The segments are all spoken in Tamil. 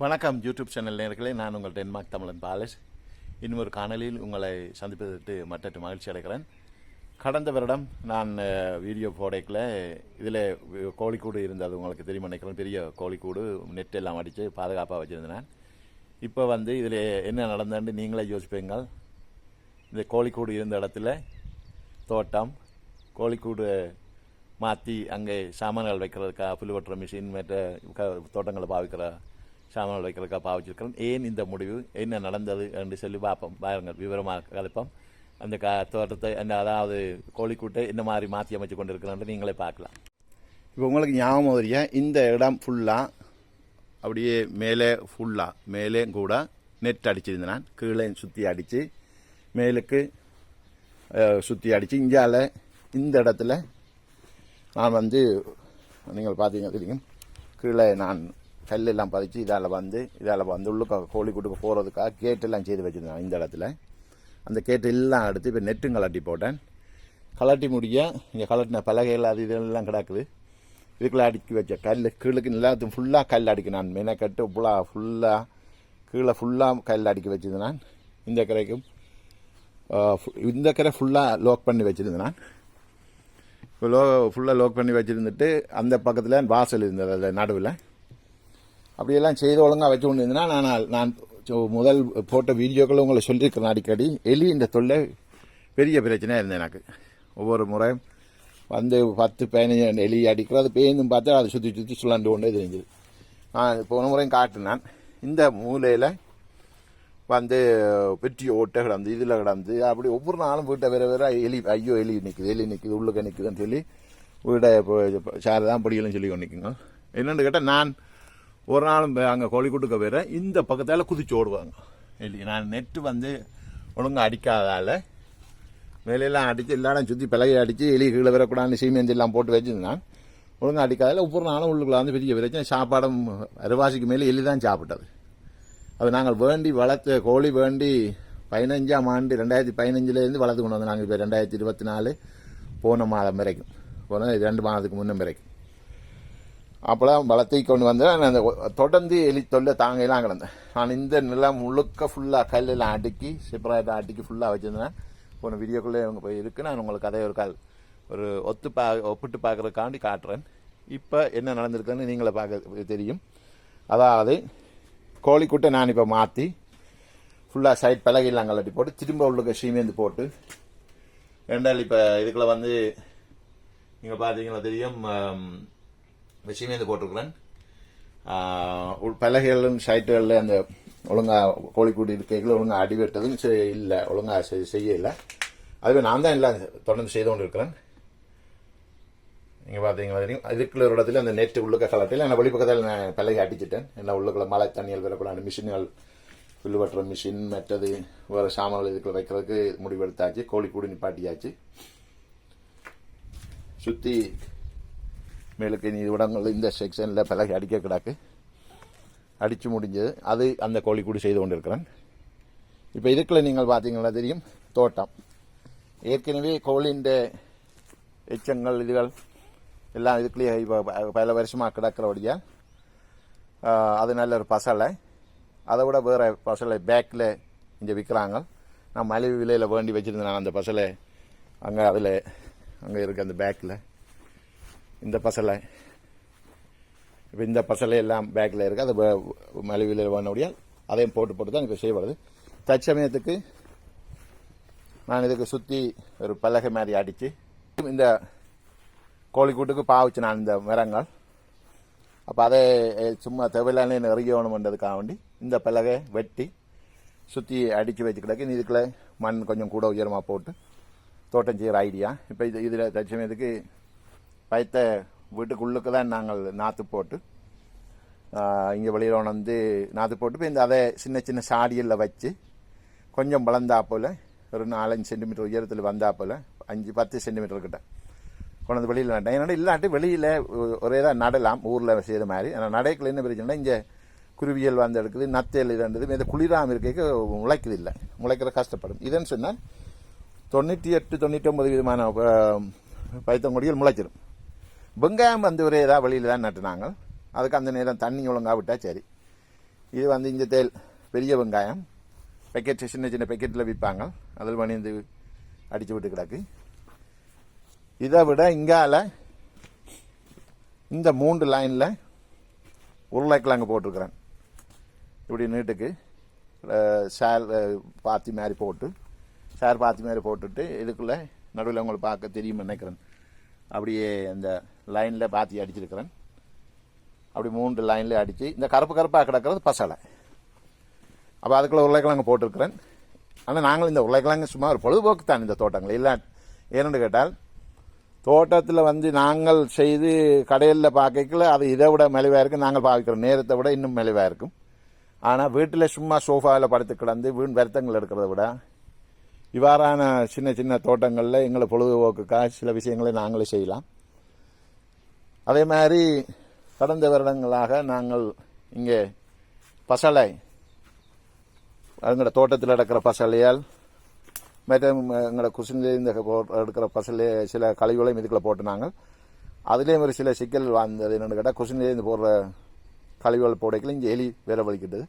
வணக்கம் யூடியூப் சேனல் நேர்களே நான் உங்கள் டென்மார்க் தமிழன் பாலஸ். இன்னொரு காணொலியில் உங்களை சந்திப்பதற்கு மற்ற மகிழ்ச்சி அடைகிறேன். கடந்த வருடம் நான் வீடியோ போடைக்கில் இதில் கோழிக்கூடு இருந்தது உங்களுக்கு தெரியும் நினைக்கிறேன். பெரிய கோழிக்கூடு நெட் எல்லாம் அடித்து பாதுகாப்பாக வச்சுருந்தேன். இப்போ வந்து இதில் என்ன நடந்ததுன்னு நீங்களே யோசிப்பீங்கள். இந்த கோழிக்கூடு இருந்த இடத்துல தோட்டம் கோழிக்கூடு மாற்றி அங்கே சாமான்கள் வைக்கிறதுக்காக புல் வெட்டுற மிஷின் மற்ற க- தோட்டங்களை பாவிக்கிற சாமான்கள் வைக்கிறதுக்காக பாவிச்சிருக்கிறேன் ஏன் இந்த முடிவு? என்ன நடந்தது என்று சொல்லி பார்ப்போம். பாருங்கள் விவரமாக கலப்போம் அந்த க தோட்டத்தை அந்த அதாவது கோழிக்கூட்டை என்ன மாதிரி மாற்றி அமைச்சு கொண்டு இருக்கிறேன் நீங்களே பார்க்கலாம். இப்போ உங்களுக்கு ஞாபகம் வரியா? இந்த இடம் ஃபுல்லாக அப்படியே மேலே ஃபுல்லாக மேலே கூட நெட் அடிச்சிருந்தேன். நான் கீழே சுற்றி அடித்து மேலுக்கு சுற்றி அடித்து இங்கால இந்த இடத்துல நான் வந்து நீங்கள் பார்த்தீங்க தெரியும். கீழே நான் கல்லெல்லாம் பதிச்சு இதால் வந்து இதால் வந்து உள்ளுக்கு கோழி கூட்டுக்கு போகிறதுக்காக கேட்டெல்லாம் செய்து வச்சுருந்தேன் இந்த இடத்துல. அந்த கேட்டு எல்லாம் எடுத்து இப்போ நெட்டும் கலட்டி போட்டேன். கலட்டி முடிய இங்கே கலட்டின பலகைகள் அது இதெல்லாம் கிடக்குது. இதுக்குள்ளே அடுக்கி வச்ச கல் கீழுக்கு எல்லாத்தையும் ஃபுல்லாக கல் அடிக்க நான் மெனக்கட்டு ஃபுல்லாக ஃபுல்லாக கீழே ஃபுல்லாக கல் அடுக்கி வச்சிருந்தேன். நான் இந்த கரைக்கும் இந்த கரை ஃபுல்லாக லோக் பண்ணி வச்சிருந்தேன். நான் இப்போ லோ ஃபுல்லாக லோக் பண்ணி வச்சுருந்துட்டு அந்த பக்கத்தில் வாசல் இருந்தது அதில் நடுவில். அப்படியெல்லாம் செய்து ஒழுங்காக வச்சு கொண்டு இருந்தேன்னா நான் நான் சொ- முதல் போட்ட வீடியோக்களை உங்களை சொல்லியிருக்கிறேன் அடிக்கடி. எலி இந்த தொல்லை பெரிய பிரச்சனையாக இருந்தது எனக்கு. ஒவ்வொரு முறையும் வந்து பத்து பதினஞ்சு எலி அடிக்கிறது பேருந்தும் பார்த்தா அதை சுற்றி சுற்றி சுழண்டு கொண்டே தெரிஞ்சுது. நான் போன முறையும் காட்டினான் இந்த மூலையில் வந்து பெட்டி ஓட்டை கிடந்து இதில் கிடந்து அப்படி ஒவ்வொரு நாளும் வீட்டை வேற வேற எலி ஐயோ எலி நிற்குது எலி நிற்குது உள்ளுக்க நிற்குதுன்னு சொல்லி வீட்டை இப்போ சார் தான் படியலும் சொல்லி கொண்டு நிற்குங்க என்னென்னு கேட்டால் நான் ஒரு நாளும் அங்கே கோழிக்கூட்டுக்க வேற இந்த பக்கத்தால் குதிச்சு ஓடுவாங்க. இல்லை நான் நெட்டு வந்து ஒழுங்காக அடிக்காதால் வேலையெல்லாம் அடித்து எல்லா சுற்றி பிளகை அடித்து எலி கீழே வரக்கூடாதுன்னு சீமெந்தி எல்லாம் போட்டு வச்சுருந்தான். ஒழுங்கா அடிக்காதால ஒவ்வொரு நாளும் உள்ளுக்குள்ள வந்து பிரிக்க பிரச்சனை சாப்பாடும் அரிவாசிக்கு மேலே எலி தான் சாப்பிட்டது. அது நாங்கள் வேண்டி வளர்த்த கோழி வேண்டி பதினஞ்சாம் ஆண்டு ரெண்டாயிரத்தி பதினஞ்சுலேருந்து வளர்த்து கொண்டு வந்தோம் நாங்கள் இப்போ ரெண்டாயிரத்தி இருபத்தி நாலு போன மாதம் வரைக்கும். போன ரெண்டு மாதத்துக்கு முன்னே வரைக்கும். அப்போலாம் வளர்த்தி கொண்டு வந்து நான் அந்த தொடர்ந்து எலி தொல்லை தாங்கலாம் கிடந்தேன். நான் இந்த நிலம் முழுக்க ஃபுல்லாக கல்லெல்லாம் அடுக்கி செப்பரேட்டாக அடுக்கி ஃபுல்லாக வச்சுருந்தேன். போன வீடியோக்குள்ளே அவங்க போய் இருக்கு. நான் உங்களுக்கு கதையை ஒரு கால் ஒரு ஒத்து பா ஒப்பிட்டு பார்க்குறதுக்காண்டி காட்டுறேன். இப்போ என்ன நடந்திருக்குன்னு நீங்களே பார்க்க தெரியும். அதாவது கோழிக்குட்டை நான் இப்போ மாற்றி ஃபுல்லாக சைட் பலகையெல்லாம் கலட்டி போட்டு திரும்ப உள்ளுக்க சீமேந்து போட்டு ரெண்டாள் இப்போ இதுக்குள்ளே வந்து நீங்கள் பார்த்தீங்கன்னா தெரியும் விஷயமே இது போட்டிருக்கிறேன். பலகைகளும் சைட்டுகளில் அந்த ஒழுங்காக கோழிக்கூடி இருக்கைகள் ஒழுங்காக அடி வெட்டதும் இல்லை ஒழுங்காக செய்- செய்யலை. அதுவே நான் தான் எல்லாம் தொடர்ந்து செய்து கொண்டு இருக்கிறேன் நீங்கள் பார்த்தீங்களா தெரியும் இதுக்குள்ள ஒரு இடத்துல அந்த நெட்டு உள்ளுக்க கலட்டில் நான் வெளிப்பக்கத்தில் நான் பலகை அடிச்சிட்டேன். என்ன உள்ளுக்குள்ள மழை தண்ணியில் வரக்கூடாது மிஷின்கள் புல்லு வெட்டுற மிஷின் மற்றது வேறு சாமான்கள் இதுக்குள்ள வைக்கிறதுக்கு முடிவெடுத்தாச்சு. கோழிக்கூடு நிப்பாட்டியாச்சு. சுற்றி மேலுக்கு நிறுவனங்கள் இந்த செக்ஷனில் பலகை அடிக்க கிடக்கு. அடித்து முடிஞ்சது. அது அந்த கோழிக்கூடு செய்து கொண்டிருக்கிறேன். இப்போ இதுக்குள்ள நீங்கள் பார்த்தீங்கன்னா தெரியும் தோட்டம். ஏற்கனவே கோழின்ற எச்சங்கள் இதுகள் எல்லாம் இதுக்குள்ளேயே இப்போ பல வருஷமாக கிடக்கிறபடியா அது நல்ல ஒரு பசலை. அதை விட வேறு பசலை பேக்கில் இங்கே விற்கிறாங்க நான் மலிவு விலையில் வேண்டி வச்சுருந்தேன். அந்த பசலை அங்கே அதில் அங்கே இருக்கு அந்த பேக்கில் இந்த பசலை. இப்போ இந்த பசலை எல்லாம் பேக்கில் இருக்குது அது மலிவில் மலிவு அதையும் போட்டு போட்டு தான் இப்போ செய்யப்படுது தற்சமயத்துக்கு நான் இதுக்கு சுற்றி ஒரு பலகை மாதிரி அடித்து இந்த கோழிக்கூட்டுக்கு பாவிச்சு நான் இந்த மரங்கள். அப்போ அதை சும்மா சும்மா தேவையில்லாம எறியணுன்றதுக்காக வேண்டி இந்த பலகை வெட்டி சுற்றி அடித்து வச்சு கிடக்கு. இதுக்குள்ளே மண் கொஞ்சம் கூட உயரமாக போட்டு தோட்டம் செய்கிற ஐடியா இப்போ இது இதில் தற்சமயத்துக்கு பயத்த வீட்டுக்குள்ளுக்கு தான் நாங்கள் நாற்று போட்டு இங்கே வெளியில் உணர்ந்து நாற்று போட்டு இப்போ இந்த அதை சின்ன சின்ன சாடியில் வச்சு கொஞ்சம் வளர்ந்தா போல் ஒரு நாலஞ்சு சென்டிமீட்டர் உயரத்தில் வந்தாப்போல அஞ்சு பத்து சென்டிமீட்டர் கிட்ட. கொண்டு வந்து வெளியில் நட்டேன் என்னோட இல்லாட்டி வெளியில் ஒரே தான் நடலாம் ஊரில் செய்கிற மாதிரி. ஆனால் நடைக்கில் என்ன பிரச்சனைனா இங்கே குருவியல் வந்து எடுக்குது நத்தையல் இதுன்றது இந்த குளிராமல் இருக்க முளைக்குது இல்லை முளைக்கிற கஷ்டப்படும். இதுன்னு சொன்னால் தொண்ணூற்றி எட்டு தொண்ணூற்றி ஒம்பது விதமான பைத்தங்கொடிகள் முளைச்சிடும். வெங்காயம் வந்து ஒரே ஏதாவது வழியில் தான் நட்டுனாங்க. அதுக்கு அந்த நேரம் தண்ணி ஒழுங்கா விட்டால் சரி. இது வந்து இந்த தேல் பெரிய வெங்காயம். பேக்கெட் சின்ன சின்ன பேக்கெட்டில் விற்பாங்க அதில் பணிந்து அடித்து விட்டு கிடக்கு. இதை விட இங்கால இந்த மூன்று லைனில் உருளைக்கிழங்கு போட்டிருக்கிறேன். இப்படி நீட்டுக்கு சேர் ஷேர் பாத்தி மாதிரி போட்டு ஷேர் பாத்தி மாதிரி போட்டுட்டு இதுக்குள்ளே நடுவில் உங்களுக்கு பார்க்க தெரியும் நினைக்கிறேன். அப்படியே அந்த லைனில் பாத்தி அடிச்சிருக்கிறேன். அப்படி மூன்று லைனில் அடித்து இந்த கருப்பு கருப்பாக கிடக்கிறது பசலை. அப்போ அதுக்குள்ள உருளைக்கிழங்கு போட்டிருக்கிறேன். ஆனால் நாங்கள் இந்த உருளைக்கிழங்கு சும்மா ஒரு பொழுதுபோக்கு தான் இந்த தோட்டங்கள். இல்லை ஏன்னு கேட்டால் தோட்டத்தில் வந்து நாங்கள் செய்து கடையில் பார்க்கல அது இதை விட மெலிவாக இருக்கும் நாங்கள் பாவிக்கிற நேரத்தை விட இன்னும் மெலிவாக இருக்கும். ஆனால் வீட்டில் சும்மா சோஃபாவில் படுத்து கிடந்து வீண் வருத்தங்கள் எடுக்கிறத விட இவ்வாறான சின்ன சின்ன தோட்டங்களில் எங்களை பொழுதுபோக்குக்காக சில விஷயங்களை நாங்களே செய்யலாம். அதே மாதிரி கடந்த வருடங்களாக நாங்கள் இங்கே பசலை எங்களோட தோட்டத்தில் நடக்கிற பசலையால் மற்ற எங்களோட குசினில் இந்த போ- எடுக்கிற பசலே சில கழிவுகளையும் இதுக்குள்ள போட்டுனாங்க. அதுலேயும் ஒரு சில சிக்கல் வந்தது என்னென்னு கேட்டால் குசினிலேருந்து போடுற கழிவுகள் போடைக்குள்ள இங்கே எலி வேற வலிக்கிட்டது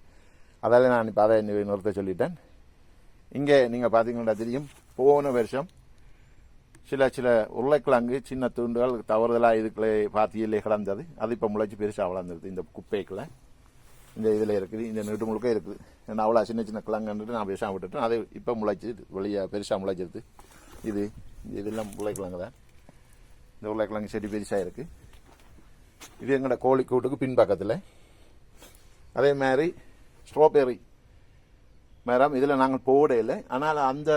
அதால் நான் இப்போ அதை நிறுத்த சொல்லிட்டேன். இங்கே நீங்கள் பார்த்தீங்கன்னா தெரியும் போன வருஷம் சில சில உருளைக்கிழங்கு சின்ன துண்டுகள் தவறுதலாக இதுக்குள்ளே பாத்தியிலே கிடந்தது அது இப்போ முளைச்சி பெருசாக வளர்ந்துருது. இந்த குப்பைக்குள்ள இந்த இதில் இருக்குது இந்த நெடு முழுக்க இருக்குது. நான் அவ்வளோ சின்ன சின்ன கிழங்குன்ட்டு நான் பெருசாக விட்டுட்டேன் அது இப்போ முளைச்சி வெளியே பெருசாக முளைச்சிருது. இது இதெல்லாம் உருளைக்கிழங்கு தான். இந்த உருளைக்கிழங்கு செடி பெருசாக இருக்குது இது எங்களோட கோழி கூட்டுக்கு பின்பக்கத்தில். அதே மாதிரி ஸ்ட்ராபெர்ரி மரம் இதில் நாங்கள் போடையில் ஆனால் அந்த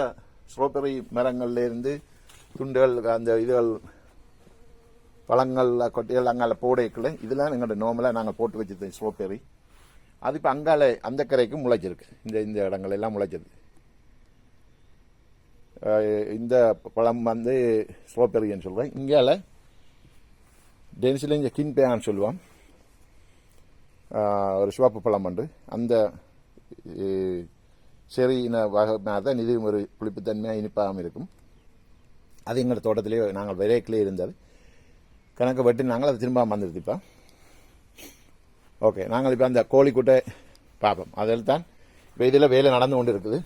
ஸ்ட்ராபெர்ரி மரங்கள்லேருந்து துண்டுகள் அந்த இதுகள் பழங்கள் கொட்டைகள் அங்கால போடைக்குள்ள இதெல்லாம் எங்களோட நோம்பலாக நாங்கள் போட்டு வச்சுருந்தோம் ஸ்ட்ராபெர்ரி அது இப்போ அங்கால அந்த கரைக்கும் முளைச்சிருக்கு. இந்த இந்த இடங்கள் எல்லாம் இந்த பழம் வந்து ஸ்ட்ராபெரின்னு சொல்கிறேன் இங்கால டென்சில் இங்கே கின்பேன்னு சொல்லுவோம். ஒரு சிவப்பு பழம் உண்டு. அந்த அஹ், இன வகை தான் இது ஒரு புளிப்புத்தன்மையாக இனிப்பாகவும் இருக்கும். அது எங்களோட தோட்டத்திலேயே நாங்கள் விரைக்கிலே இருந்தது. கணக்கு வெட்டி நாங்கள் அதை திரும்ப வந்துடுது இப்போ. ஓகே நாங்கள் இப்போ அந்த கோழிக்கூட்டை பார்ப்போம். அதில் தான் இப்போ இதில் வேலை நடந்து கொண்டு இருக்குது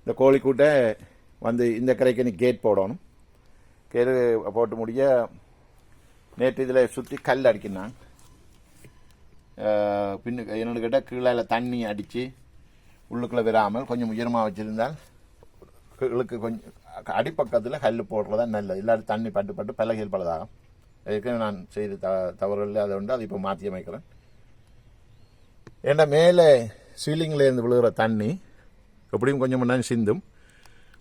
இந்த கோழிக்கூட்டை வந்து இந்த கரைக்கு நீ கேட் போடணும். கேடு போட்டு முடிய நேற்று இதில் சுற்றி கல் அடிக்கினான் பின்னு என்னென்னு கேட்டால் கீழே தண்ணி அடித்து உள்ளுக்குள்ளே விடாமல் கொஞ்சம் உயரமாக வச்சுருந்தால் கீழுக்கு கொஞ்சம் அடிப்பக்கத்தில் கல் போடுறது தான் நல்லது. இல்லாட்டி தண்ணி பட்டு பட்டு பலகையில் பலதாகும் ஏற்கனவே நான் செய்த த தவறுகள் அதை உண்டு அதை இப்போ மாற்றி அமைக்கிறேன். ஏன்னா மேலே சீலிங்லேருந்து இருந்து விழுகிற தண்ணி எப்படியும் கொஞ்சம் மணி நேரம் சிந்தும்.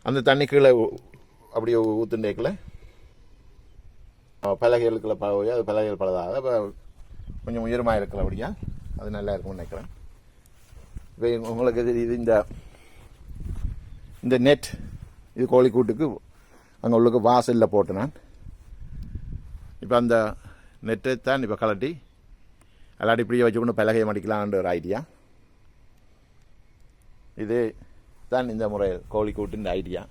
அந்த தண்ணி கீழே அப்படியே ஊத்துண்டேக்கில். பலகைகளுக்குள்ள பழகுது அது பலகைகள் பலதாக. இப்போ கொஞ்சம் உயரமாக இருக்கிற அப்படியா? அது நல்லா இருக்கும்னு நினைக்கிறேன். இப்போ உங்களுக்கு இது இந்த இந்த நெட் இது கோழிக்கூட்டுக்கு அங்கே உள்ளுக்கு வாசலில் போட்டு நான் இப்போ அந்த நெட்டை தான் இப்போ கலட்டி அல்லாட்டி இப்படியே வச்சுக்கொண்டு பலகையை மடிக்கலான்ற ஒரு ஐடியா இது தான் இந்த முறை கோழிக்கூட்டின் ஐடியா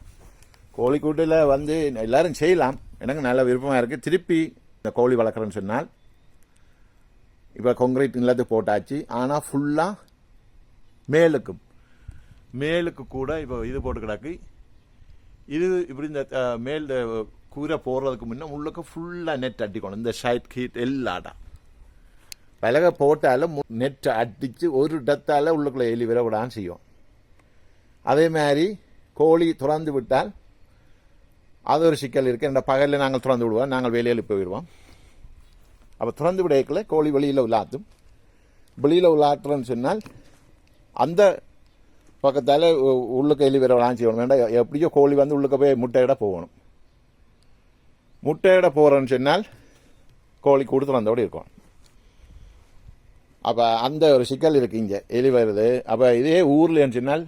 கோழிக்கூட்டில் வந்து எல்லோரும் செய்யலாம் எனக்கு நல்ல விருப்பமாக இருக்குது திருப்பி இந்த கோழி வளர்க்குறேன்னு சொன்னால் இப்போ கொங்கிரீட் நிலத்துக்கு போட்டாச்சு ஆனால் ஃபுல்லாக மேலுக்கும் மேலுக்கு கூட இப்போ இது போட்டு கிடக்கு இது இப்படி இந்த மேல் கூரை போடுறதுக்கு முன்னே உள்ளுக்கு ஃபுல்லாக நெட் அடிக்கணும். இந்த ஷைட் கீட் எல்லாடா. விலக போட்டாலும் நெட் அடித்து ஒரு இடத்தால் உள்ளுக்குள்ளே எலி விட விடான்னு செய்யும். அதே மாதிரி கோழி துறந்து விட்டால் அது ஒரு சிக்கல் இருக்குது இந்த பகலில் நாங்கள் திறந்து விடுவோம். நாங்கள் வெளியில் போயிடுவோம் அப்போ திறந்து விடையக்கில் கோழி வெளியில் உள்ளாத்தும். வெளியில் உள்ளாட்டுறோன்னு சொன்னால் அந்த பக்கத்தால் உ- உள்ளுக்கு எலி வர விளாஞ்சி செய்யணும். வேண்டாம் எப்படியோ கோழி வந்து உள்ளுக்க போய் முட்டையிட போகணும். முட்டையிட போகிறோன்னு சொன்னால் கோழி கொடுத்து வந்தோடு இருக்கும். அப்போ அந்த ஒரு சிக்கல் இருக்கு இங்கே. எலி வருது. அப்போ இதே ஊர்லன்னு சொன்னால்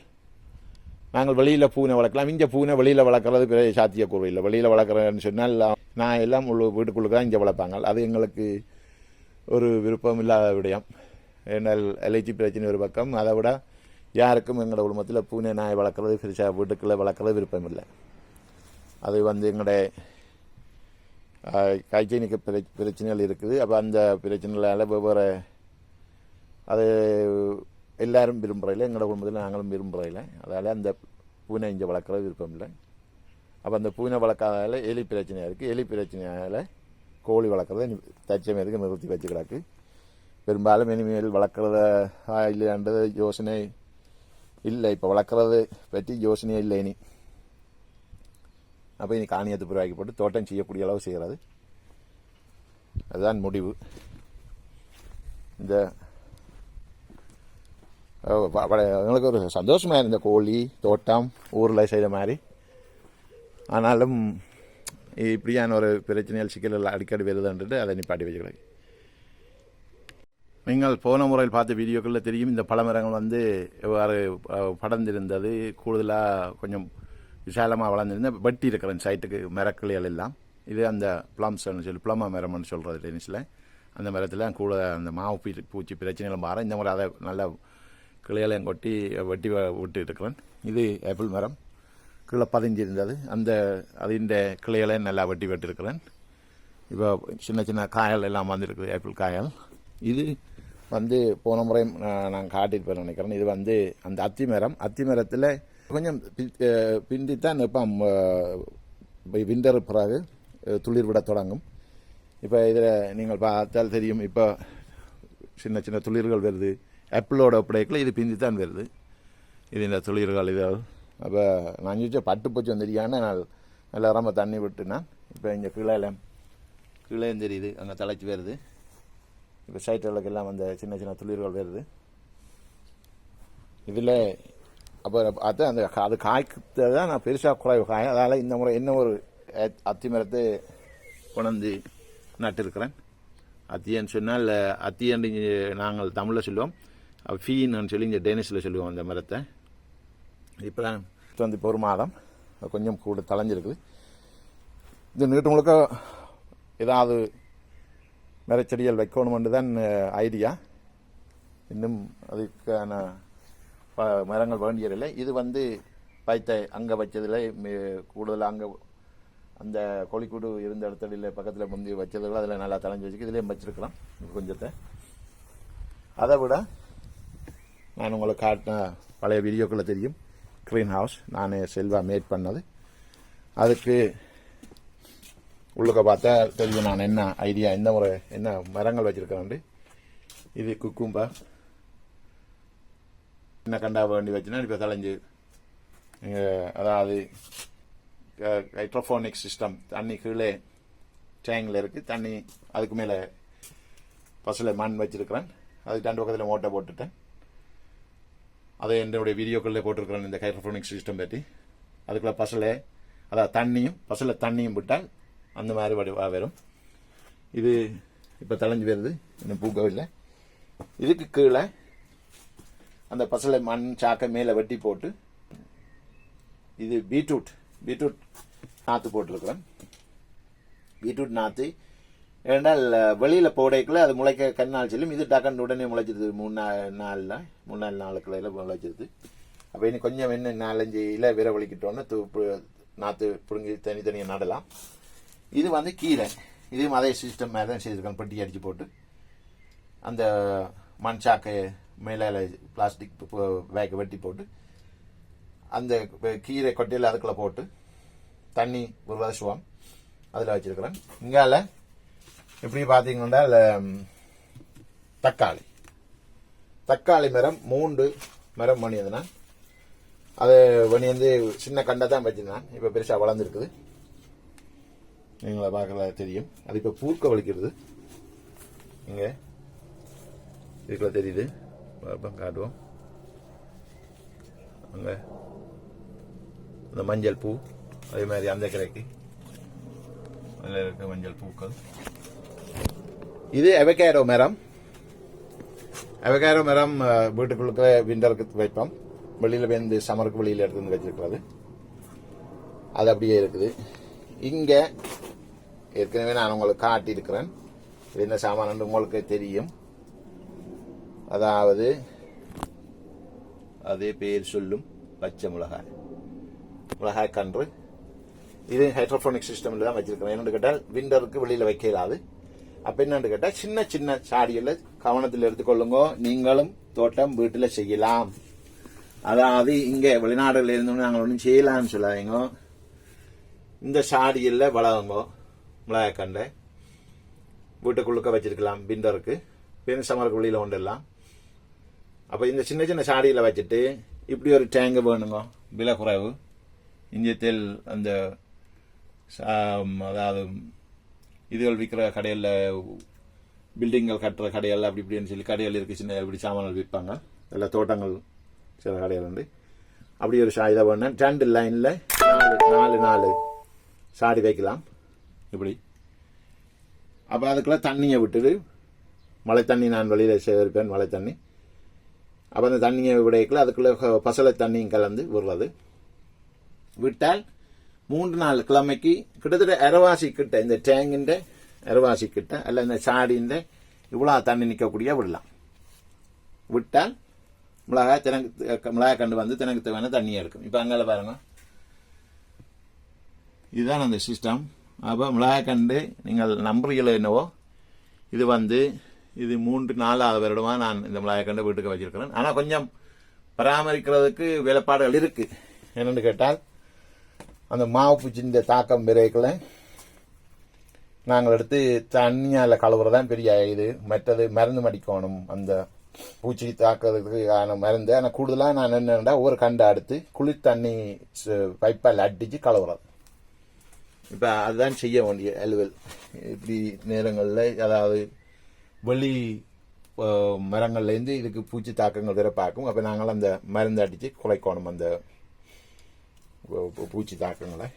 நாங்கள் வெளியில் பூனை வளர்க்கலாம். இங்கே பூனை வெளியில் வளர்க்குறது பெரிய சாத்தியக்கூறு இல்லை. வெளியில் வளர்க்குறேன்னு சொன்னால் நான் எல்லாம் உள்ள வீட்டுக்குள்ளுக்கு தான் இங்கே வளர்ப்பாங்க. அது எங்களுக்கு ஒரு விருப்பம் இல்லாத விடயம். ஏன்னால் அலர்ஜி பிரச்சனை ஒரு பக்கம். அதை விட யாருக்கும் எங்களோட குடும்பத்தில் பூனை நாய் வளர்க்குறது பெருசாக வீட்டுக்குள்ளே வளர்க்குறது விருப்பம் இல்லை அது வந்து எங்களுடைய கைச்சீனிக்கு பிர பிரச்சனைகள் இருக்குது. அப்போ அந்த பிரச்சனைகளால் வெவ்வேறு அது எல்லாரும் விரும்புகிறதில்ல எங்களோட குடும்பத்தில் நாங்களும் விரும்புகிறதில்ல அதால் அந்த பூனை இங்கே வளர்க்குறது விருப்பம் இல்லை அப்போ அந்த பூனை வளர்க்காதால எலி பிரச்சனையாக இருக்குது எலி பிரச்சனையால் கோழி வளர்க்குறத தற்சமயத்துக்கு நிறுத்தி வச்சு கிடக்கு பெரும்பாலும் இனிமேல் வளர்க்குறத இல்லையான்றது யோசனை இல்லை இப்போ வளர்க்குறது பற்றி யோசனையே இல்லை இனி அப்போ இனி காணியத்து புறாக்கி போட்டு தோட்டம் செய்யக்கூடிய அளவு செய்கிறது அதுதான் முடிவு இந்த எங்களுக்கு ஒரு சந்தோஷமாக இருந்த கோழி தோட்டம் ஊரில் செய்த மாதிரி ஆனாலும் இப்படியான ஒரு பிரச்சனைகள் சிக்கல்கள் அடிக்கடி வருதுன்றது அதை நிப்பாட்டி வச்சுக்கிறேன் நீங்கள் போன முறையில் பார்த்த வீடியோக்களில் தெரியும் இந்த பழமரங்கள் வந்து எவ்வாறு படர்ந்திருந்தது கூடுதலாக கொஞ்சம் விசாலமாக வளர்ந்திருந்த வெட்டி இருக்கிற சைட்டுக்கு மரக்கிளைகள் எல்லாம். இது அந்த ப்ளம்ஸ்னு சொல்லி பிளமா மரம்னு சொல்கிறது டென்னிஸில். அந்த மரத்தில் கூட அந்த மாவு பூ பூச்சி பிரச்சனைகள் மாற இந்த முறை அதை நல்லா கிளைகளையும் கொட்டி வெட்டி விட்டு இருக்கிறேன். இது ஆப்பிள் மரம். கீழே பதிஞ்சிருந்தது. அந்த அதின் கிளைகளையும் நல்லா வெட்டி வெட்டிருக்கிறேன். இப்போ சின்ன சின்ன காயல் எல்லாம் வந்திருக்குது ஆப்பிள் காயல். இது வந்து போன முறை நான் காட்டிட்டு போய் நினைக்கிறேன். இது வந்து அந்த அத்தி மரம். அத்தி மரத்தில் கொஞ்சம் பி- பிந்தித்தான் இப்போ விண்டர் பிறகு துளிர் விட தொடங்கும். இப்போ இதில் நீங்கள் பார்த்தால் தெரியும் இப்போ சின்ன சின்ன துளிர்கள் வருது. ஆப்பிளோட ஒப்படைக்கில் இது பிந்தித்தான் வருது. இது இந்த துளிர்கள் இதால் அப்போ நான் யோசிச்ச பட்டு பூச்சி வந்துருக்கான்னு நான் நல்லா ரொம்ப தண்ணி விட்டுனா இப்போ இங்கே கீழே கீழே தெரியுது அங்கே தலைச்சி வருது. இப்போ சைட்டுகளுக்கு எல்லாம் அந்த சின்ன சின்ன துளிர்கள் வருது இதில் அப்போ அது அந்த கா- அது காய்க்கிறது தான் நான் பெருசாக குறைவு காய் அதனால் இந்த முறை என்ன ஒரு அத்- அத்தி மரத்தை கொண்டு நட்டிருக்கிறேன். அத்தியன்னு சொன்னால் அத்தியன்னு நாங்கள் தமிழில் சொல்லுவோம். ஃபீன்னு சொல்லி இங்கே டேனிஷில் சொல்லுவோம் அந்த மரத்தை. இப்போ தான் வந்து இப்போ ஒரு மாதம். கொஞ்சம் கூட தலைஞ்சிருக்குது இது நீட்டு முழுக்க ஏதாவது மரச்செடிகள் வைக்கணுமென்று தான் ஐடியா இன்னும் அதுக்கான ப- மரங்கள் வேண்டியதில்லை இது வந்து வைத்த அங்கே வச்சதில் கூடுதலாக அங்கே அந்த கோழிக்கூடு இருந்த இடத்துல பக்கத்தில் முந்தி வச்சதில் அதில் நல்லா தலைஞ்சு வச்சுக்கு இதுலேயும் வச்சுருக்கலாம் கொஞ்சத்தை. அதை விட நான் உங்களுக்கு காட்டின பழைய வீடியோக்களை தெரியும். க்ரீன் ஹவுஸ் நான் செல்வா மேட் பண்ணது. அதுக்கு உள்ளுக்க பார்த்தா தெரியும் நான் என்ன ஐடியா என்ன முறை என்ன மரங்கள் வச்சுருக்கேன் இது குக்கும்பா. என்ன கண்டா வேண்டி வச்சுன்னா இப்போ தலைஞ்சு. அதாவது ஹைட்ரோஃபோனிக் சிஸ்டம் தண்ணி கீழே டேங்கில் இருக்குது தண்ணி அதுக்கு மேலே பசில் மண் வச்சிருக்கிறேன். அதுக்கு ரெண்டு பக்கத்தில் மோட்டை போட்டுட்டேன். அதை என்னுடைய வீடியோக்களில் போட்டிருக்கிறேன் இந்த ஹைட்ரோஃபோனிக் சிஸ்டம் பற்றி அதுக்குள்ளே பசலை அதாவது தண்ணியும் பசலை தண்ணியும் விட்டால் அந்த மாதிரி வடிவாக வரும். இது இப்போ தலைஞ்சு வருது. இன்னும் பூக்கவில்லை இதுக்கு கீழே அந்த பசலை மண் சாக்கை மேலே வெட்டி போட்டு இது பீட்ரூட். பீட்ரூட் நாற்று போட்டிருக்கிறேன் பீட்ரூட் நாற்று ஏனென்றால் வெளியில் போடைக்குள்ள அது முளைக்க கண்ணால் செல்லும். இது டக்குன்னு உடனே முளைச்சிருது. மூணு நாள் நாளில் மூணு நாள் நாளுக்குள்ள முளைச்சிருது. அப்போ இன்னும் கொஞ்சம் இன்னும் நாலஞ்சு இலை விர தூ தூப்பு நாற்று பிடுங்கி தனித்தனியாக நடலாம். இது வந்து கீரை இதுவும் அதே சிஸ்டம் மாதிரி தான் செய்திருக்காங்க. பெட்டி அடித்து போட்டு. அந்த மண் சாக்கை மேலே பிளாஸ்டிக் பேக்கை வெட்டி போட்டு அந்த கீரை கொட்டையில் அதுக்குள்ளே போட்டு தண்ணி ஒரு வருஷம் அதில் வச்சிருக்கிறேன். இங்கால இப்படி பார்த்தீங்கன்னா இல்லை தக்காளி. தக்காளி மரம் மூன்று மரம் பண்ணியிருந்தேன் அதை அது வந்து சின்ன கண்டை தான் வச்சுருந்தேன். இப்போ பெருசாக வளர்ந்துருக்குது. நீங்களா பார்க்கல தெரியும். அது இப்போ பூக்க வலிக்கிறது. இங்கே. இதுக்குள்ள தெரியுது. பார்ப்போம் காட்டுவோம். அங்கே. இந்த மஞ்சள் பூ. அதே மாதிரி அந்த கிரைக்கு. அதில் இருக்க மஞ்சள் பூக்கள். இது அவகேரோ மரம். அவகேரோ மரம் வீட்டுக்குள்ளே வீட்டுக்குள்ள விண்டருக்கு வைப்போம். வெளியில் வந்து சமருக்கு வெளியில் எடுத்து வந்து வச்சிருக்கிறது. அது அப்படியே இருக்குது. இங்கே ஏற்கனவே நான் உங்களுக்கு காட்டியிருக்கிறேன். என்ன சாமான் உங்களுக்கு தெரியும். அதாவது அதே பேர் சொல்லும் பச்சை மிளகாய். மிளகாய் கன்று. இது ஹைட்ரோஃபோனிக் சிஸ்டமில் தான் வச்சிருக்கிறேன். என்னென்னு கேட்டால் விண்டருக்கு வெளியில் வைக்க இயலாது அப்ப கேட்டால் சின்ன சின்ன சாடிகளை கவனத்தில் எடுத்துக்கொள்ளுங்க. நீங்களும் தோட்டம் வீட்டில் செய்யலாம். அதாவது இங்கே வெளிநாடுகளில் இருந்து நாங்கள் ஒன்றும் செய்யலாம்னு சொல்லாதீங்க. இந்த சாடியில் வளருங்க. மிளகாக்கண்டை வீட்டுக்குள்ளுக்க வச்சிருக்கலாம் பிண்டருக்கு பின் சமருக்கு வெளியில் கொண்டுடலாம். அப்போ இந்த சின்ன சின்ன சாடியில் வச்சுட்டு இப்படி ஒரு டேங்கு வேணுங்க விலை குறைவு. இந்தியத்தில் அந்த சா- அதாவது இதுகள் விற்கிற கடையில் பில்டிங்கள் கட்டுற கடைகள் அப்படி இப்படின்னு சொல்லி கடைகள் இருக்குது சின்ன இப்படி சாமான்கள் விற்பாங்க. எல்லா தோட்டங்கள் சில கடைகள் உண்டு. அப்படி ஒரு சா- இதை வேணும் ரெண்டு லைனில் நாலு நாலு நாலு சாடி வைக்கலாம். இப்படி. அப்போ அதுக்குள்ளே தண்ணியை விட்டுட்டு மழை தண்ணி நான் வெளியில் சேகரிப்பேன் மழை தண்ணி. அப்போ அந்த தண்ணியை விடைக்குள்ள அதுக்குள்ளே பசலை தண்ணியும் கலந்து விடுறது விட்டால் மூன்று நாள் கிழமைக்கு கிட்டத்தட்ட அரைவாசி கிட்ட இந்த டேங்கின்ற அரைவாசி கிட்ட அல்ல இந்த சாடின்ற இவ்வளோ தண்ணி நிற்கக்கூடிய விடலாம். விட்டால் மிளகாய் தினக்கு மிளகாய் கண்டு வந்து தினக்கு தேவையான தண்ணியை எடுக்கும். இப்போ அங்கே பாருங்க. இதுதான் அந்த சிஸ்டம் அப்போ மிளகாய் கண்டு நீங்கள் நம்புறீங்களோ என்னவோ இது வந்து இது மூன்று நாலாவது வருடமா நான் இந்த மிளகாய் கண்டு வீட்டுக்கு வச்சிருக்கிறேன். ஆனால் கொஞ்சம் பராமரிக்கிறதுக்கு வேலைப்பாடுகள் இருக்குது என்னென்னு கேட்டால் அந்த மாவு பூச்சிஇந்த தாக்கம் விரைக்கல. நாங்கள் எடுத்து தண்ணியால் கழுவுறதான் பெரிய இது. மற்றது மருந்து மடிக்கணும். அந்த பூச்சி தாக்குறதுக்கான மருந்து. ஆனால் கூடுதலாக நான் என்னென்னா ஒவ்வொரு கண்டை எடுத்து குளிர் தண்ணி பைப்பால் அடித்து கழுவுறது. இப்போ அதுதான் செய்ய வேண்டிய அலுவல். இப்படி நேரங்களில் அதாவது வெளி மரங்கள்லேருந்து இதுக்கு பூச்சி தாக்கங்கள் வேற பார்க்கும். அப்போ நாங்கள் அந்த மருந்து அடித்து குறைக்கணும் அந்த பூச்சி தாக்கங்களை.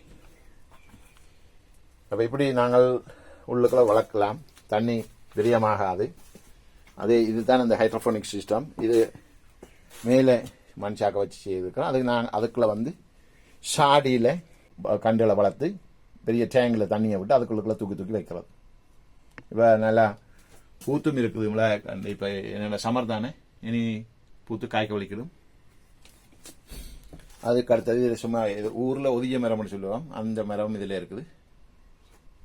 அப்போ இப்படி நாங்கள் உள்ளுக்குள்ள வளர்க்கலாம். தண்ணி விரியமாகாது. அது இதுதான் அந்த ஹைட்ரோஃபோனிக் சிஸ்டம் இது மேலே மண்சாக்க வச்சு செய்திருக்கிறோம். அதுக்கு நான் அதுக்குள்ளே வந்து ஷாடியில் கண்டுகளை வளர்த்து பெரிய டேங்கில் தண்ணியை விட்டு அதுக்குள்ளக்குள்ளே தூக்கி தூக்கி வைக்கிறது இப்போ நல்லா பூத்தும் இருக்குதுங்களா இப்போ என்னென்ன சமர் தானே இனி பூத்து காய்க்க வலிக்கிடும். அதுக்கு அடுத்தது இது சும்மா இது ஊரில் ஒதிய மரம்னு சொல்லுவோம். அந்த மரம் இதில் இருக்குது.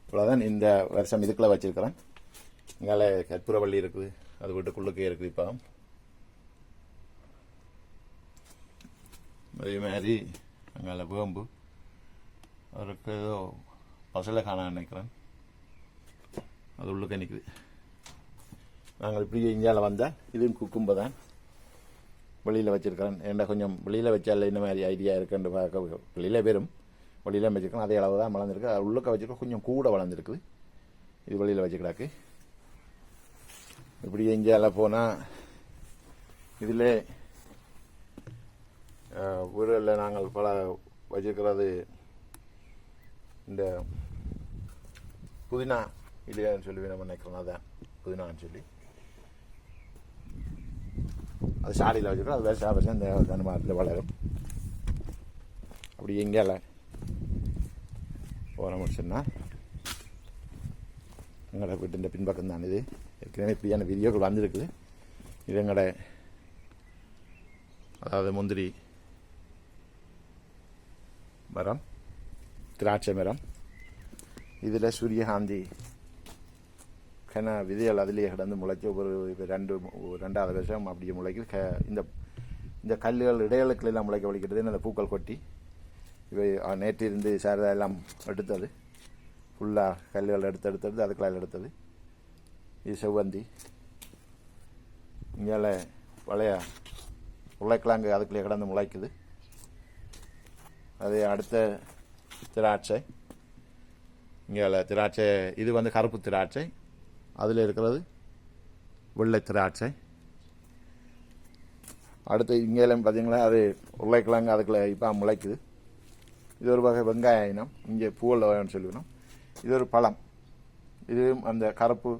இவ்வளோதான் இந்த வருஷம் இதுக்குள்ளே வச்சிருக்கிறேன். இங்கால கற்பூரவள்ளி இருக்குது. அது வீட்டுக்குள்ளுக்கே இருக்குது இப்போ. அதே மாதிரி அங்கால வேம்பு. அவருக்கு ஏதோ பசலை காண நினைக்கிறேன். அது உள்ளுக்க நிற்குது நாங்கள் இப்படி இந்தியாவில் வந்தால் இதுவும் குக்கும்பு தான் வெளியில் வச்சிருக்கிறேன். ஏன்டா கொஞ்சம் வெளியில் வச்சால இந்த மாதிரி ஐடியா இருக்குன்னு பார்க்க வெளியில் வெறும் வெளியில் வச்சிருக்கேன் அதே அளவு தான் வளர்ந்துருக்கு. அது உள்ளுக்க வச்சிருக்க கொஞ்சம் கூட வளர்ந்துருக்குது. இது வெளியில் வச்சுக்கிடாக்கு. இப்படி எங்கேயால போனால் இதில் வீடுகளில் நாங்கள் பல வச்சிருக்கிறது இந்த புதினா. இல்லையான்னு சொல்லி நம்ம நினைக்கிறோம் அதான். புதினான்னு சொல்லி. அது சாடியில் வச்சுருக்கோம். அது வேறு வச்சு அந்த தனுமாரத்தில் வளரும். அப்படி எங்கேயால போன முடிச்சுன்னா எங்களோட வீட்டின் பின்பக்கம் தான் இது. ஏற்கனவே இப்படியான வீடியோக்கள் வந்திருக்குது. இது எங்களோட அதாவது முந்திரி மரம் திராட்சை மரம். இதில் சூரியகாந்தி கன விதைகள் அதிலேயே கிடந்து முளைச்சி ஒரு ரெண்டு ரெண்டாவது வருஷம் அப்படியே முளைக்குது க இந்த இந்த கல்லுகள் இடையலுக்கள் எல்லாம் முளைக்க வலிக்கிறது அந்த பூக்கள் கொட்டி இவை நேற்று இருந்து சாரதா எல்லாம் எடுத்தது ஃபுல்லாக கல்லுகள் எடுத்து எடுத்தது அதுக்கெல்லாம் எடுத்தது இது செவ்வந்தி இங்கே பழைய உருளைக்கிழங்கு அதுக்குள்ளே கிடந்து முளைக்குது அது அடுத்த திராட்சை இங்கே திராட்சை இது வந்து கருப்பு திராட்சை. அதில் இருக்கிறது வெள்ளை திராட்சை. அடுத்து இங்கேலாம் பார்த்தீங்களா அது உருளைக்கிழங்கு அதுக்குள்ள இப்போ முளைக்குது. இது ஒரு வகை வெங்காய இனம். இங்கே பூவில் வகைன்னு சொல்லிக்கணும். இது ஒரு பழம். இது அந்த கருப்பு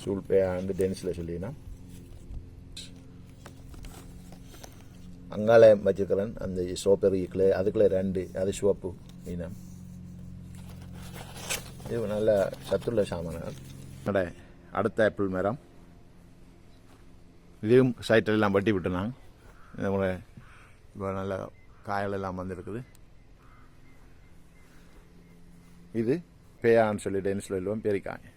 சூழ்பே அந்த டென்ஸில் சொல்லினோம் அங்கால வச்சுக்கிறேன் அந்த சோப்பெரி அதுக்குள்ளே ரெண்டு அது சிவப்பு இனம். இது நல்ல சத்துள்ள சாமான. என்னோட அடுத்த ஆப்பிள் மரம் இதையும் சைட்டெல்லாம் வட்டி விட்டுனாங்க. இந்த முறை இப்போ நல்ல காய்கள் எல்லாம் வந்துருக்குது. இது பேயான்னு சொல்லி சொல்லிட்டேன்னு சொல்லிடுவோம்? பெரிக்காய்.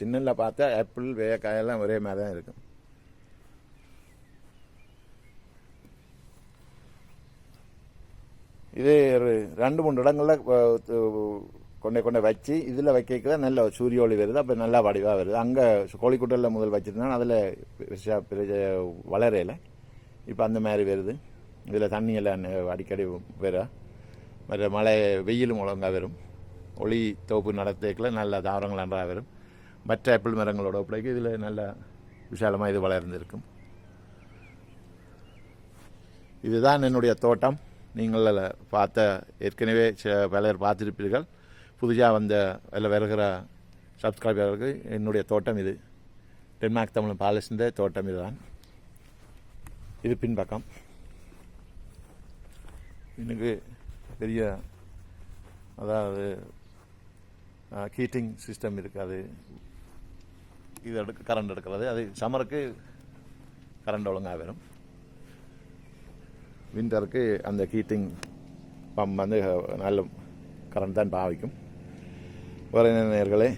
சின்னல பார்த்தா ஆப்பிள் வேக்காயெல்லாம் ஒரே மாதிரி தான் இருக்கும் இது ரெண்டு மூணு இடங்களில் கொண்டே கொண்டே வச்சு இதில் வைக்க நல்ல சூரிய ஒளி வருது அப்போ நல்லா வடிவாக வருது. அங்கே கோழிக்குட்டலில் முதல் வச்சுருந்தா அதில் பெருசாக வளரையில். இப்போ அந்த மாதிரி வருது. இதில் தண்ணியெல்லாம் அடிக்கடி வரும் மற்ற மழை வெயிலும் ஒழுங்காக வரும். ஒளி தோப்பு நடத்தேக்கில் நல்ல தாவரங்கள் நன்றாக வரும். மற்ற ஆப்பிள் மரங்களோட ஒப்படைக்கு இதில் நல்ல விசாலமாக இது வளர்ந்துருக்கும். இதுதான் என்னுடைய தோட்டம். நீங்கள் பார்த்த ஏற்கனவே ச- பலர் பார்த்துருப்பீர்கள். புதுசாக வந்த அதில் வருகிற சப்ஸ்கிரைபர்களுக்கு என்னுடைய தோட்டம் இது. டென்மார்க் தமிழ் பாலசிந்த தோட்டம் இதுதான். இது பின்பக்கம். எனக்கு பெரிய அதாவது ஹீட்டிங் சிஸ்டம் இருக்காது. இது எடுக்க கரண்ட் எடுக்கிறது. அது சம்மருக்கு கரண்ட் ஒழுங்காக வரும். விண்டருக்கு அந்த ஹீட்டிங் பம்ப் வந்து நல்ல கரண்ட் தான் பாவிக்கும். வேறு நேர்களே?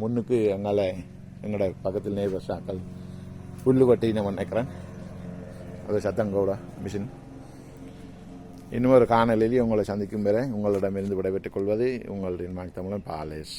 முன்னுக்கு எங்களை எங்களோட பக்கத்தில் நேபர்ஸ் சாக்கள் புல்லு கொட்டி நான் நினைக்கிறேன். அது சத்தம் கூட மிஷின் இன்னொரு காணொலியில் உங்களை சந்திக்கும் வரை உங்களிடமிருந்து விடைபெற்றுக் கொள்வது உங்களுடைய மாக் தமிழன் பாலேஷ்.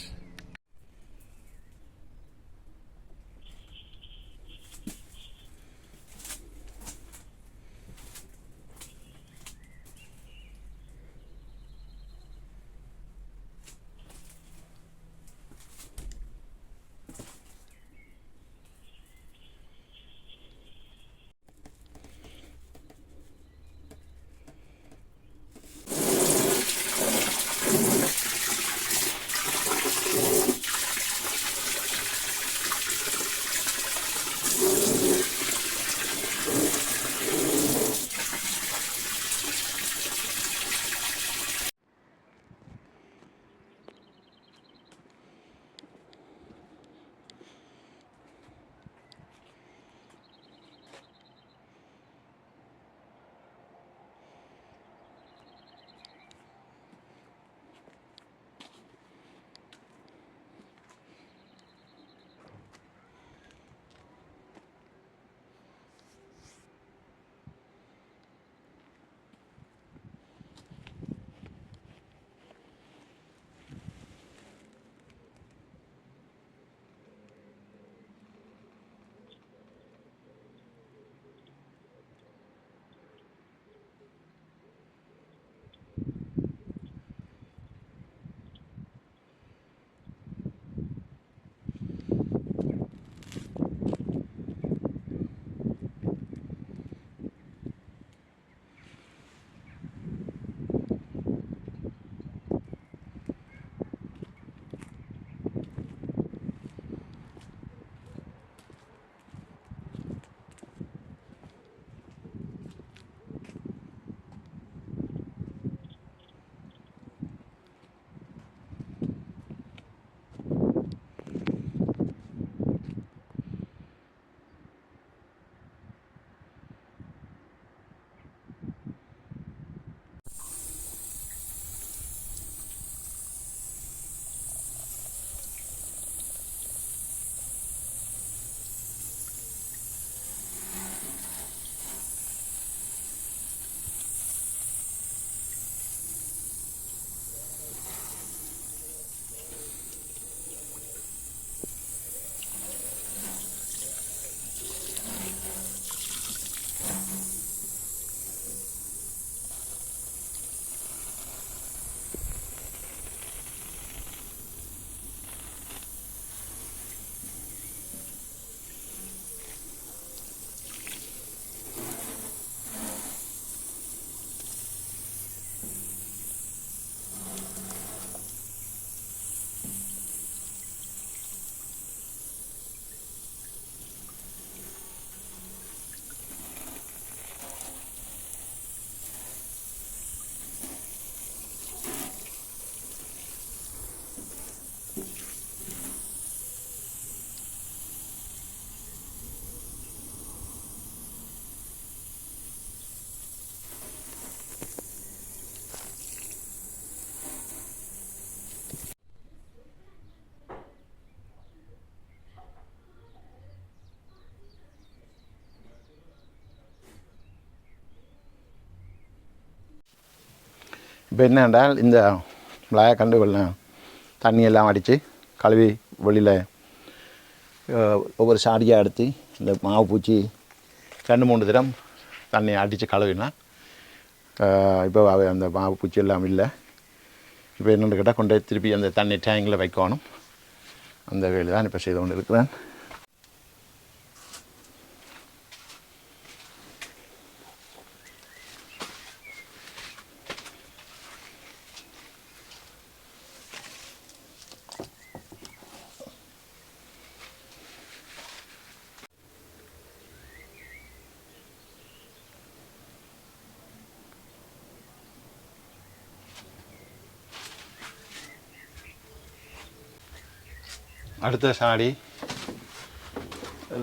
இப்போ என்ன என்றால் இந்த மிளகாய் கண்டு வெள்ளம் தண்ணியெல்லாம் அடித்து கழுவி வெளியில் ஒவ்வொரு சாடியாக எடுத்து இந்த மாவு பூச்சி ரெண்டு மூணு தினம் தண்ணி அடித்து கழுவினா இப்போ அந்த மாவு பூச்சி எல்லாம் இல்லை. இப்போ என்னென்னு கேட்டால் கொண்டு போய் திருப்பி அந்த தண்ணி டேங்கில் வைக்கணும். அந்த வேலை தான் இப்போ செய்து கொண்டு இருக்கிறேன் அடுத்த சாடி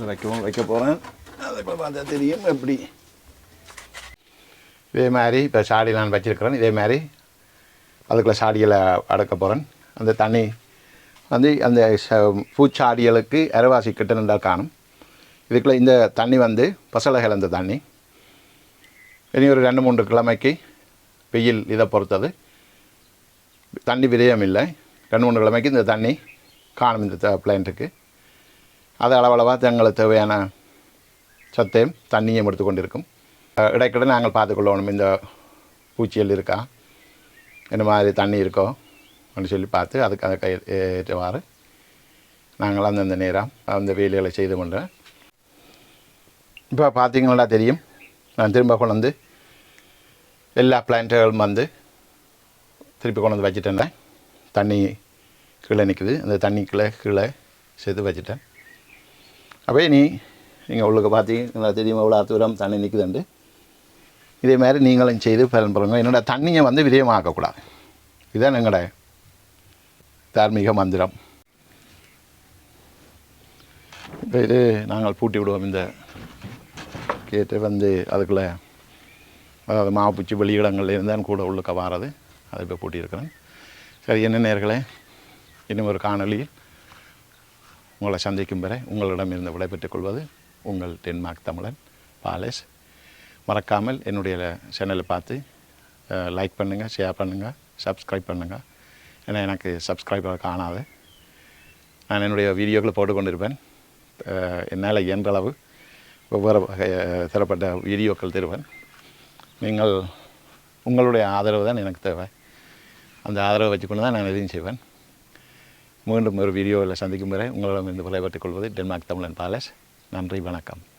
வைக்கவும் வைக்க போகிறேன் அதை இப்போ பார்த்தா தெரியும் எப்படி இதே மாதிரி இப்போ சாடி நான் வச்சிருக்கிறேன் இதே மாதிரி அதுக்குள்ள சாடிகளை அடக்க போகிறேன் அந்த தண்ணி வந்து அந்த பூச்சாடிகளுக்கு அரைவாசி கிட்ட நின்றால் காணும் இதுக்குள்ளே இந்த தண்ணி வந்து பசலை கலந்த தண்ணி இனி ஒரு ரெண்டு மூன்று கிழமைக்கு வெயில் இதை பொறுத்தது தண்ணி விரயம் இல்லை ரெண்டு மூணு கிழமைக்கு இந்த தண்ணி காணும் இந்த பிளான்ட்டுக்கு அது அளவளவாக தங்களுக்கு தேவையான சத்தையும் தண்ணியும் எடுத்து கொண்டிருக்கும் இடைக்கிட நாங்கள் பார்த்துக்கொள்ளணும். இந்த பூச்சிகள் இருக்கா? என்ன மாதிரி தண்ணி இருக்கோ? அப்படின்னு சொல்லி பார்த்து அதுக்கு அதை கை ஏற்றவாறு நாங்கள் அந்தந்த நேரம் அந்த வேலைகளை செய்து கொண்டேன் இப்போ பார்த்தீங்கன்னா தெரியும். நான் திரும்ப கொண்டு வந்து எல்லா பிளான்ட்டுகளும் வந்து திருப்பி கொண்டு வந்து வச்சுட்டேன். தண்ணி கீழே நிற்குது அந்த தண்ணிக்குள்ளே கீழே சேர்த்து வச்சுட்டேன். அப்போ நீ நீங்கள் உள்ளுக்கு பார்த்தீங்கன்னா தெரியும் எவ்வளோ தூரம் தண்ணி நிற்குதுண்டு இதே மாதிரி நீங்களும் செய்து பயன்படுங்க என்னோடய தண்ணியை வந்து விரயமாக்கக்கூடாது இதுதான் எங்களோட தார்மீக மந்திரம். இப்போ இது நாங்கள் பூட்டி விடுவோம் இந்த கேட்டு வந்து அதுக்குள்ளே அதாவது மாவுப்பூச்சி வெளியிடங்கள்ல இருந்தால் கூட உள்ளுக்க வாரது. அதை இப்போ பூட்டியிருக்கிறேன். சரி என்ன நேர்களே இன்னும் ஒரு காணொலியில் உங்களை சந்திக்கும் வரை உங்களிடமிருந்து விடைபெற்றுக் கொள்வது உங்கள் டென்மார்க் தமிழன் பாலேஷ். மறக்காமல் என்னுடைய சேனலை பார்த்து லைக் பண்ணுங்கள் ஷேர் பண்ணுங்கள் சப்ஸ்கிரைப் பண்ணுங்கள் ஏன்னா எனக்கு சப்ஸ்கிரைபர் காணாது. நான் என்னுடைய வீடியோக்களை போட்டுக்கொண்டிருப்பேன். என்னால் இயன்றளவு ஒவ்வொரு வகை தரப்பட்ட வீடியோக்கள் தருவேன். நீங்கள் உங்களுடைய ஆதரவு தான் எனக்கு தேவை. அந்த ஆதரவை வச்சுக்கொண்டு தான் நான் எதையும் செய்வேன். மீண்டும் ஒரு வீடியோவில் சந்திக்கும் வரை உங்களிடம் இருந்து விளையாட்டுக் கொள்வது டென்மார்க் தமிழன் பாலஸ் நன்றி வணக்கம்.